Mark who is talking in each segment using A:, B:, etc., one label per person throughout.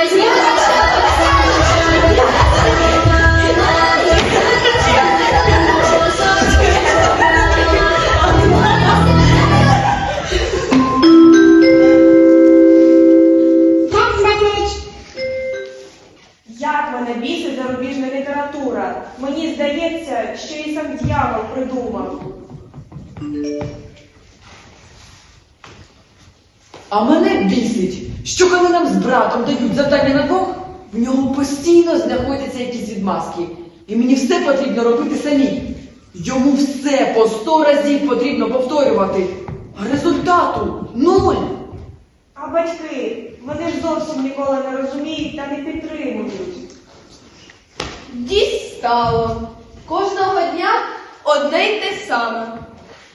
A: poesía завдання на двох, в нього постійно знаходяться якісь відмазки. І мені все потрібно робити самій. Йому все по сто разів потрібно повторювати. А результату нуль.
B: А батьки, вони ж зовсім ніколи не розуміють та не підтримують.
C: Дістало. Кожного дня одне й те саме.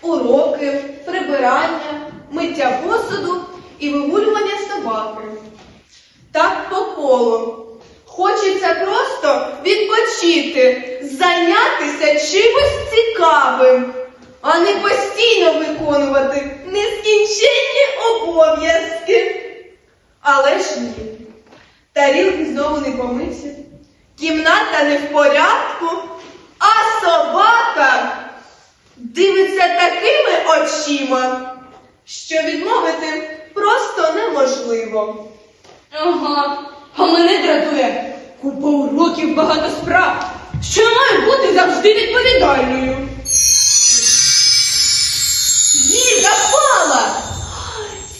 C: Уроки, прибирання, миття посуду і вигулювання собаки. Так по колу. Хочеться просто відпочити, зайнятися чимось цікавим, а не постійно виконувати нескінченні обов'язки. Але ж ні. Тарілки знову не помиті, кімната не в порядку, а собака дивиться такими очима, що відмовити просто неможливо.
D: Ага, а мене дратує купа уроків, багато справ, що я маю бути завжди відповідальною.
C: Зірка впала!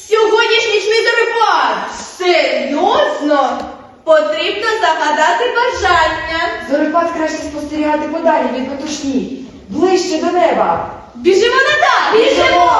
C: Сьогоднішній шмізерепад! Серйозно? Потрібно загадати бажання.
A: Зорепад краще спостерігати подалі від метушні, ближче до неба.
C: Біжимо на дах! Біжимо!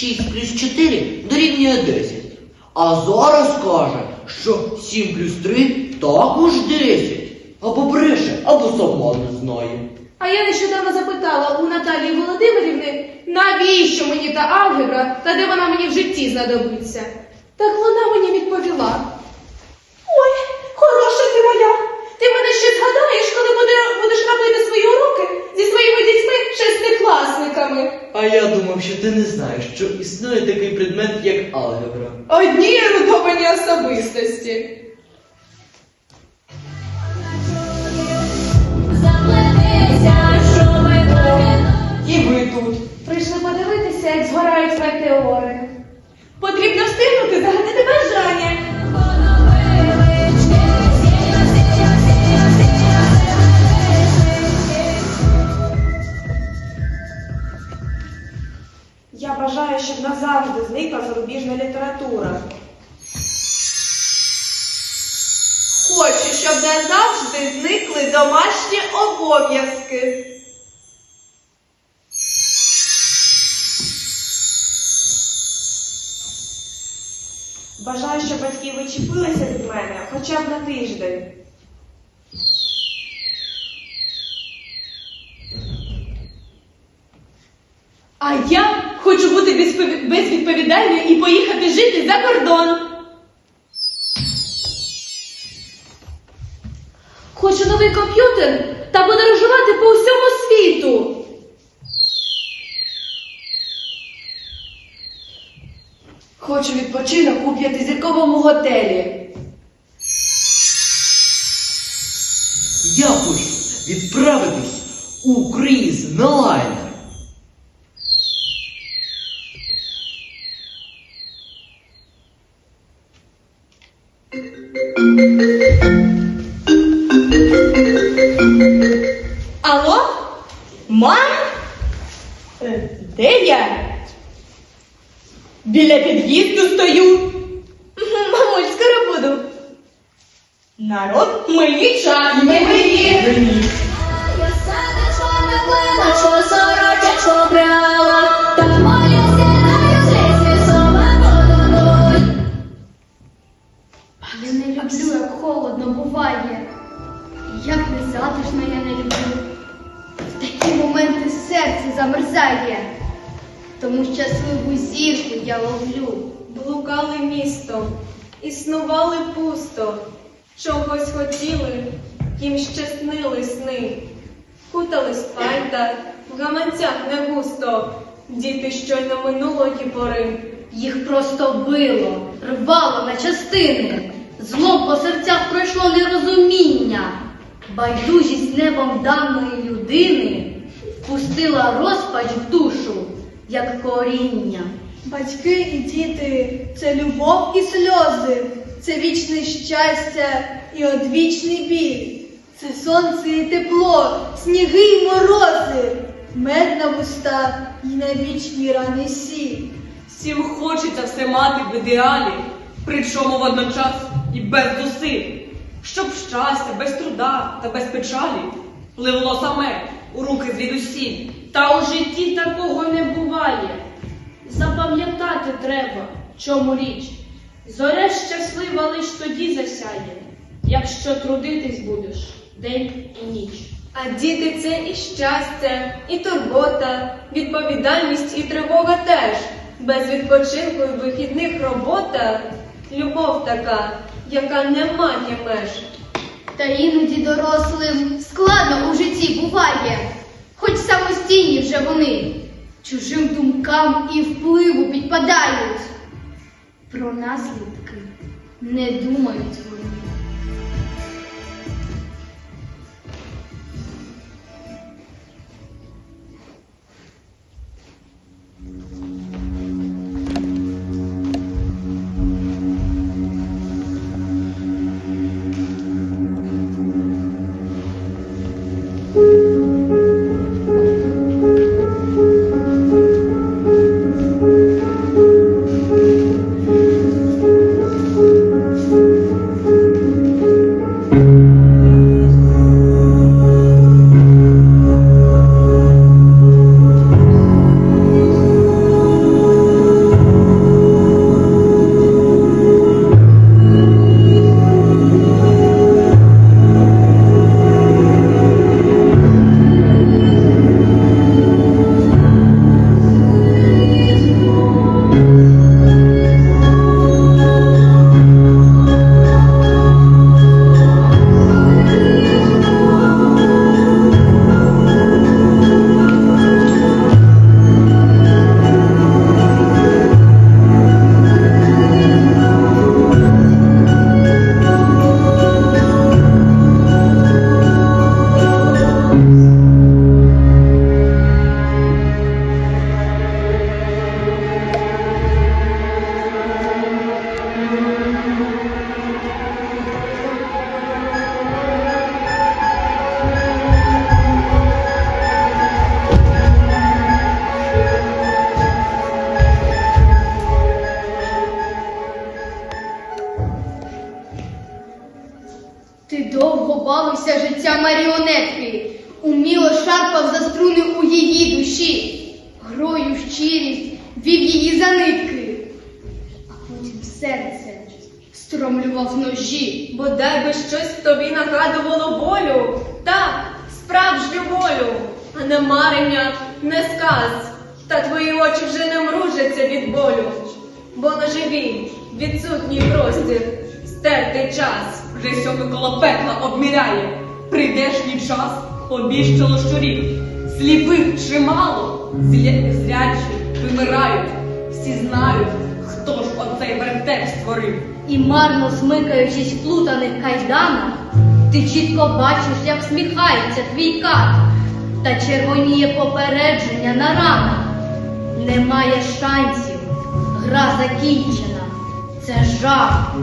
E: 6 плюс 4 дорівнює 10. А зараз каже, що 7 плюс 3 також 10. Або бреше, або сама не знає.
D: А я нещодавно запитала у Наталії Володимирівни, навіщо мені та алгебра, та де вона мені в житті знадобиться. Так вона мені відповіла. Ой, хороша ти моя! Ти мене ще згадаєш, коли буде- будеш робити свої уроки зі своїми дітьми шестикласниками.
F: А я думав, що ти не знаєш, що існує такий предмет, як алгебра.
C: Одні ерудовані особистості.
D: І ви тут. Прийшли подивитися, як згорають метеори. Потрібно встигнути загадати
B: зникла зарубіжна література.
C: Хочу, щоб назавжди зникли домашні обов'язки.
B: Бажаю, щоб батьки вичепилися від мене хоча б на тиждень.
D: А я хочу бути безвідповідальною і поїхати жити за
G: кордон.
D: Хочу новий комп'ютер та подорожувати по всьому світу.
H: Хочу відпочинок у п'ятизірковому готелі.
E: Я хочу відправитись у круїз на лайнер.
G: Алло? Мам? Е, Де я? Біля під'їзду стою. Мамуль, скоро буду. Народ, мені час. Мені.
I: Я садочками
J: як холодно буває. Як не затишно я не люблю. В такі моменти серце замерзає. Тому щасливу зірку я ловлю.
G: Блукали містом, існували пусто, чогось хотіли, їм щаснили сни. Кутались пальта, в гаманцях не густо, діти щойно минулої пори.
J: Їх просто било, рвало на частини. Зло по серцях пройшло нерозуміння. Байдужість небом даної людини впустила розпач в душу, як коріння.
K: Батьки і діти це любов і сльози, це вічне щастя і одвічний біль, це сонце і тепло, сніги й морози, мед на вуста і на вічні рани сіль.
G: Всім хочеться все мати в ідеалі, причому водночас і без зусиль, щоб щастя без труда та без печалі пливло саме у руки звідусіль.
D: Та у житті такого не буває. Запам'ятати треба, чому річ. Зоря щаслива лиш тоді засяє, якщо трудитись будеш день і ніч.
G: А діти це і щастя, і турбота, відповідальність і тривога теж. Без відпочинку і вихідних робота. Любов така, яка не має меж.
J: Та іноді дорослим складно у житті буває, хоч самостійні вже вони, чужим думкам і впливу підпадають. Про наслідки не думають вони. Вів її за нитки, а потім серце стромлював ножі.
G: Бодай би щось тобі нагадувало болю. Так, справжню болю, а не марення, не сказ. Та твої очі вже не мружаться від болю. Бо ножі
D: він, відсутній простір, стертий час.
L: Вже сьоми коло пекла обміряє. Прийдешній час обіщало щурів. Сліпих чимало, зля... вимирають. Всі знають, хто ж оцей вертеп створив.
J: І марно смикаючись в плутаних кайданах, ти чітко бачиш, як сміхається твій кат, та червоніє попередження на ранах. Немає шансів, гра закінчена, це жах.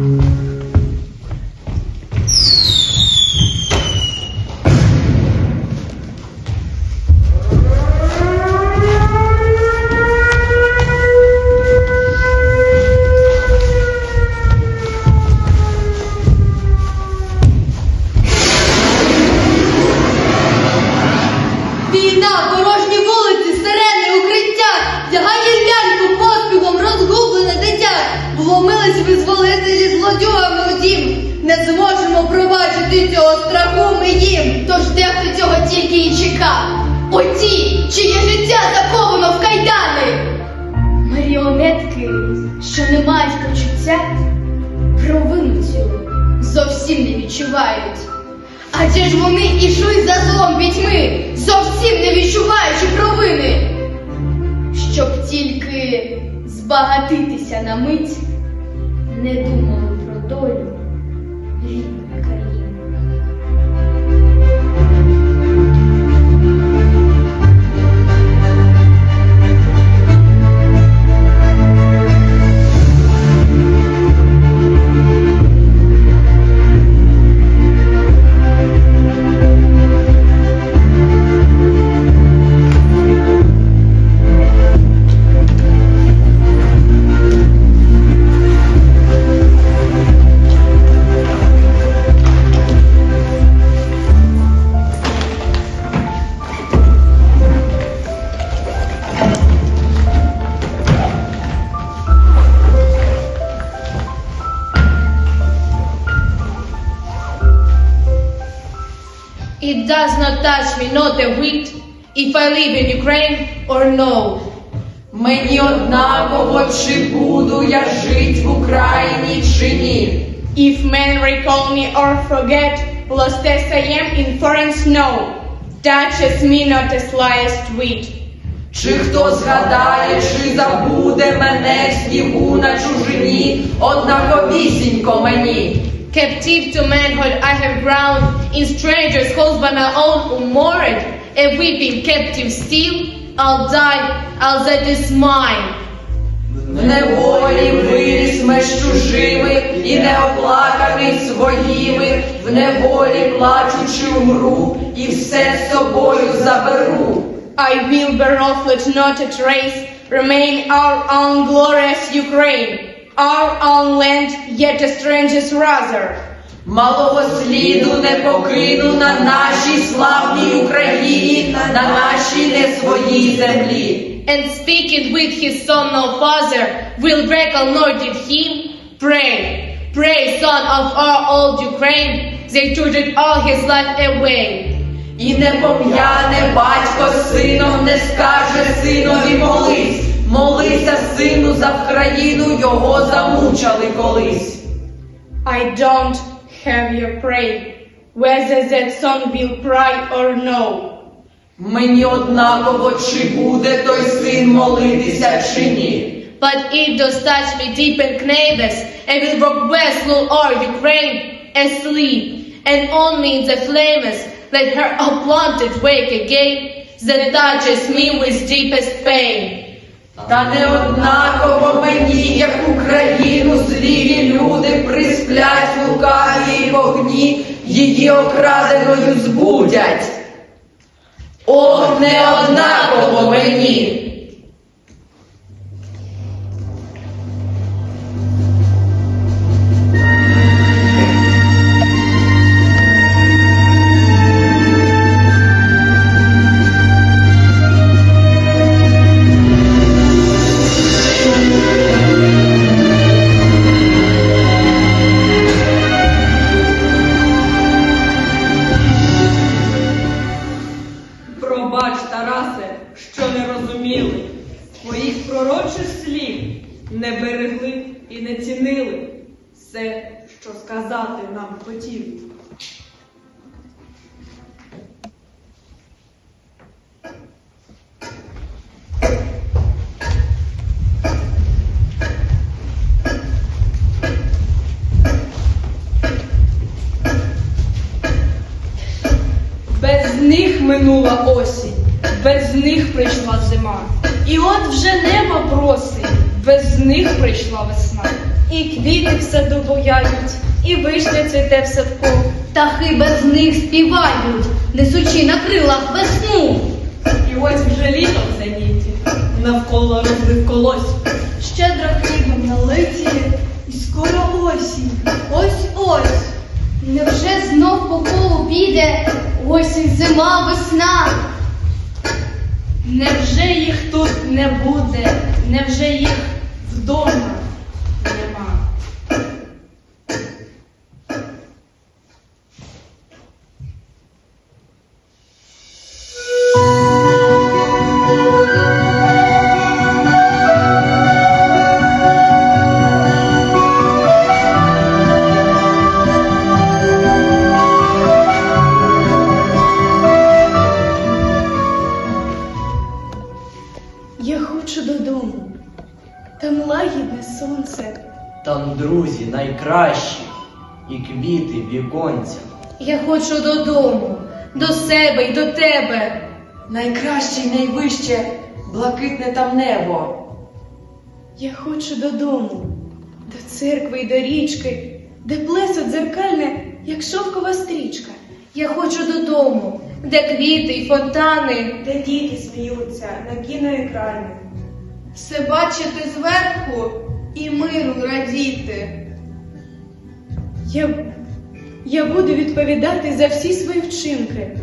J: Оті, чиє життя заковано в кайдани. Маріонетки, що не мають почуття, провину цю зовсім не відчувають. Адже ж вони ішли за злом пітьми, зовсім не відчуваючи провини. Щоб тільки збагатитися на мить, не думали про долю
D: Does not touch me not a whit if I live in Ukraine or no.
H: Мені однаково, чи буду я жить в Україні чи ні.
D: If men recall me or forget, lost as I am in foreign snow, touches me not a slightest whit.
H: Чи хто згадає, чи забуде мене в снігу на чужині, однаковісінько мені.
D: Captive to manhood I have ground, in strangers' halls by my own unmoored, a weeping captive still, I'll die, I'll that is mine.
H: В неволі виріс меж чужими і не оплаканий своїми, в неволі плачучи умру, і все з собою заберу.
D: I will bear off, let not a trace remain our own glorious Ukraine, our own land, yet a stranger's rather.
H: Малого сліду не покину на нашій славній Україні, на нашій не своїй землі.
D: And speaking with his son, no father, will reckon nor did him. Pray, pray, son of our old Ukraine, they took it all his life away.
H: І не пом'яне батько з сином, не скаже синові молись. Молися, сину, за Вкраїну, його замучали колись.
D: I don't have your pray, whether that son will cry or no.
H: Мені однаково, чи буде той син молитися чи ні.
D: But it does touch me deep in knaves, and will rock west through all Ukraine asleep, and on me in the flames, let her uplanted wake again, that touches me with deepest pain.
H: Та не однаково мені, як Україну, злі люди присплять у каві вогні, її окраденою збудять. О, не однаково мені.
L: Без них прийшла зима. І от вже небо просить, без них прийшла весна. І квіти в саду буяють, і вишня цвіте в садку.
I: Птахи без них співають, несучи на крилах весну.
L: І ось вже літо в зеніті, навколо розлив колось.
J: Щедро хлібом налиті, і скоро осінь. Ось ось.
I: Невже знов по колу піде осінь, зима, весна?
L: Невже їх тут не буде, невже їх вдома
D: Я хочу додому. Там лагідне сонце.
E: Там друзі найкращі, і квіти віконця.
D: Я хочу додому, до себе й до тебе.
A: Найкраще й найвище блакитне там небо.
D: Я хочу додому, до церкви й до річки, де плесо дзеркальне, як шовкова стрічка. Я хочу додому, де квіти й фонтани.
B: Де діти сміються на кіноекрані.
C: Все бачити зверху і миру радіти.
D: Я, я буду відповідати за всі свої вчинки,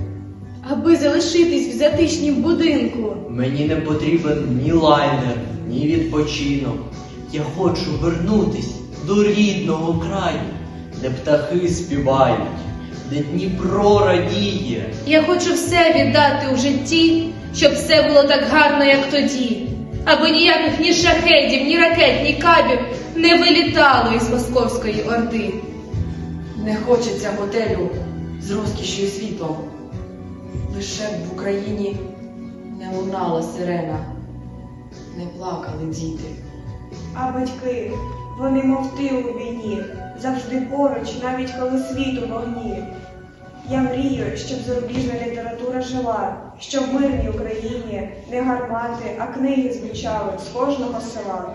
D: аби залишитись в затишнім будинку.
E: Мені не потрібен ні лайнер, ні відпочинок. Я хочу вернутись до рідного краю, де птахи співають, де Дніпро радіє.
D: Я хочу все віддати у житті, щоб все було так гарно, як тоді, аби ніяких ні шахедів, ні ракет, ні кабів не вилітало із московської орди.
A: Не хочеться готелю з розкішю і світлом. Лише б в Україні не лунала сирена, не плакали діти.
B: А батьки, вони мов ти у війні, завжди поруч, навіть коли світ у вогні. Я мрію, щоб зарубіжна література жила, щоб в мирній Україні не гармати, а книги звучали з кожного села.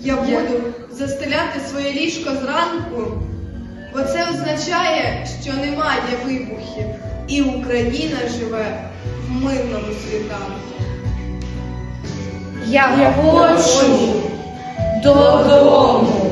C: Я буду застеляти своє ліжко зранку, бо це означає, що немає вибухів, і Україна живе в мирному світанку.
D: Я хочу додому.